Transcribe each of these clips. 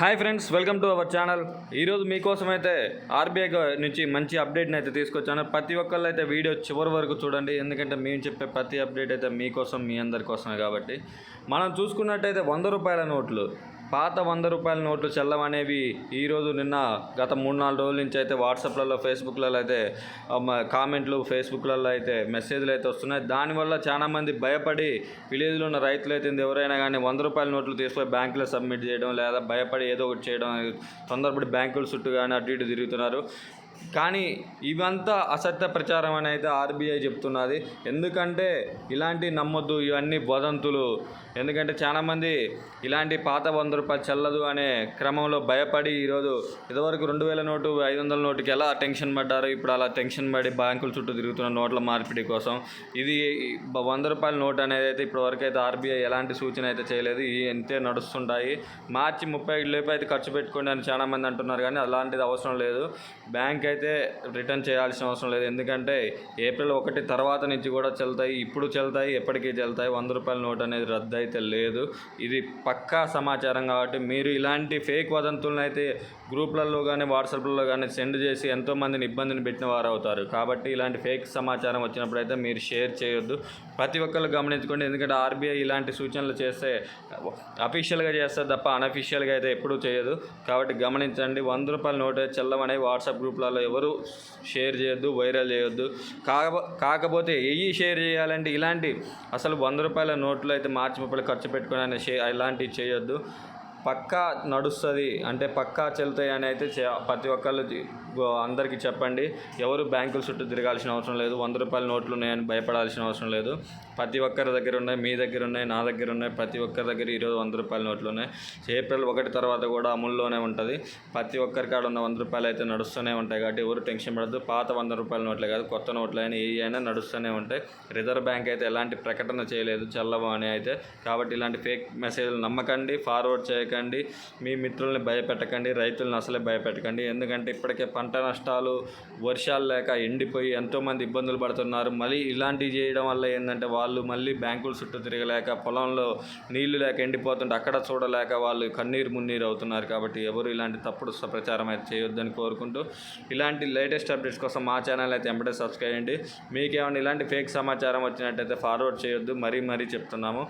Hi friends welcome to our channel. ఈరోజు మీకోసం అయితే ఆర్బీఐ నుంచి మంచి అప్డేట్ని అయితే తీసుకొచ్చాను. ప్రతి ఒక్కళ్ళు అయితే వీడియో చివరి వరకు చూడండి. ఎందుకంటే మేము చెప్పే ప్రతి అప్డేట్ అయితే మీకోసం మీ అందరి కోసమే కాబట్టి. మనం చూసుకున్నట్టయితే వంద రూపాయల నోట్లు. పాత వంద రూపాయల నోట్లు చెల్లమనేవి ఈరోజు నిన్న గత మూడు నాలుగు రోజుల నుంచి అయితే వాట్సాప్లలో ఫేస్బుక్లలో అయితే కామెంట్లు ఫేస్బుక్లలో అయితే మెసేజ్లు అయితే వస్తున్నాయి. దానివల్ల చాలామంది భయపడి విలేజ్లో ఉన్న రైతులు అయితే ఎవరైనా కానీ వంద రూపాయల నోట్లు తీసుకొని బ్యాంకులో సబ్మిట్ చేయడం లేదా భయపడి ఏదో ఒకటి చేయడం తొందరపడి బ్యాంకుల చుట్టూ కానీ అటు ఇటు తిరుగుతున్నారు. కానీ ఇవంతా అసత్య ప్రచారం అని అయితే ఆర్బీఐ చెప్తున్నది. ఎందుకంటే ఇలాంటి నమ్మొద్దు ఇవన్నీ వదంతులు. ఎందుకంటే చాలామంది ఇలాంటి పాత వంద రూపాయలు చల్లదు అనే క్రమంలో భయపడి ఈరోజు ఇదివరకు రెండు వేల నోటు ఐదు వందల నోటుకి ఎలా టెన్షన్ పడ్డారు? ఇప్పుడు అలా టెన్షన్ పడి బ్యాంకుల చుట్టూ తిరుగుతున్న నోట్ల మార్పిడి కోసం. ఇది వంద రూపాయల నోట్ అనేది అయితే ఇప్పటివరకు అయితే ఆర్బీఐ ఎలాంటి సూచన అయితే చేయలేదు. ఈ అంతే నడుస్తుంటాయి. మార్చి ముప్పై ఐదు లోపు అయితే ఖర్చు పెట్టుకోండి అని చాలామంది అంటున్నారు కానీ అలాంటిది అవసరం లేదు. బ్యాంక్ అయితే రిటర్న్ చేయాల్సిన అవసరం లేదు. ఎందుకంటే ఏప్రిల్ ఒకటి తర్వాత నుంచి కూడా చెల్తాయి ఇప్పుడు చెల్తాయి ఎప్పటికీ చెల్తాయి. వంద రూపాయల నోట్ అనేది రద్దు అయితే లేదు. ఇది పక్కా సమాచారం కాబట్టి మీరు ఇలాంటి ఫేక్ వదంతులను అయితే గ్రూప్లలో కానీ వాట్సాప్లలో కానీ సెండ్ చేసి ఎంతోమందిని ఇబ్బందిని పెట్టిన వారు అవుతారు కాబట్టి ఇలాంటి ఫేక్ సమాచారం వచ్చినప్పుడు అయితే మీరు షేర్ చేయొద్దు. ప్రతి ఒక్కరు గమనించుకోండి. ఎందుకంటే ఆర్బీఐ ఇలాంటి సూచనలు చేస్తే అఫీషియల్గా చేస్తే తప్ప అనఫీషియల్గా అయితే ఎప్పుడూ చేయదు. కాబట్టి గమనించండి. వంద రూపాయల నోట్ చెల్లమని వాట్సాప్ గ్రూప్లలో ఎవరు షేర్ చేయొద్దు వైరల్ చేయొద్దు. కాక కాకపోతే ఏవి షేర్ చేయాలంటే ఇలాంటి అసలు వంద రూపాయల నోట్లు అయితే మార్చి ముప్పై ఖర్చు పెట్టుకుని షే ఇలాంటివి చేయొద్దు. పక్కా నడుస్తుంది అంటే పక్కా చెల్తాయి అని అయితే చే- ప్రతి ఒక్కళ్ళు అందరికీ చెప్పండి. ఎవరు బ్యాంకుల చుట్టూ తిరగాల్సిన అవసరం లేదు. వంద రూపాయల నోట్లు ఉన్నాయని భయపడాల్సిన అవసరం లేదు. ప్రతి ఒక్కరి దగ్గర ఉన్నాయి మీ దగ్గర ఉన్నాయి నా దగ్గర ఉన్నాయి. ప్రతి ఒక్కరి దగ్గర ఈరోజు వంద రూపాయల నోట్లు ఉన్నాయి. ఏప్రిల్ ఒకటి తర్వాత కూడా అమల్లోనే ఉంటుంది. ప్రతి ఒక్కరి కాడ ఉన్న వంద రూపాయలు అయితే నడుస్తూనే ఉంటాయి కాబట్టి ఎవరు టెన్షన్ పడద్దు. పాత వంద రూపాయల నోట్లే కాదు కొత్త నోట్లు అయినా ఏ అయినా నడుస్తూనే ఉంటాయి. రిజర్వ్ బ్యాంక్ అయితే ఎలాంటి ప్రకటన చేయలేదు. చల్లవు అని అయితే. కాబట్టి ఇలాంటి ఫేక్ మెసేజ్లు నమ్మకండి ఫార్వర్డ్ చేయకండి. మీ మిత్రుల్ని భయపెట్టకండి రైతులను అసలే భయపెట్టకండి. ఎందుకంటే ఇప్పటికే పంట పంట నష్టాలు వర్షాలు లేక ఎండిపోయి ఎంతోమంది ఇబ్బందులు పడుతున్నారు. మళ్ళీ ఇలాంటివి చేయడం వల్ల ఏంటంటే వాళ్ళు మళ్ళీ బ్యాంకుల చుట్టూ తిరగలేక పొలంలో నీళ్ళు లేక ఎండిపోతుంటే అక్కడ చూడలేక వాళ్ళు కన్నీరు మున్నీరు అవుతున్నారు కాబట్టి ఎవరు ఇలాంటి తప్పుడు స- ప్రచారం అయితే చేయొద్దని కోరుకుంటూ ఇలాంటి లేటెస్ట్ అప్డేట్స్ కోసం మా ఛానల్ అయితే ఎంబడే సబ్స్క్రైబ్ చేయండి. మీకేమైనా ఇలాంటి ఫేక్ సమాచారం వచ్చినట్టయితే ఫార్వర్డ్ చేయొద్దు. మరీ మరీ చెప్తున్నాము.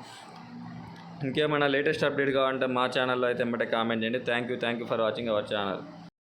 ఇంకేమైనా లేటెస్ట్ అప్డేట్ కావాలంటే మా ఛానల్లో అయితే ఎంబటే కామెంట్ చేయండి. Thank you thank you for watching our channel.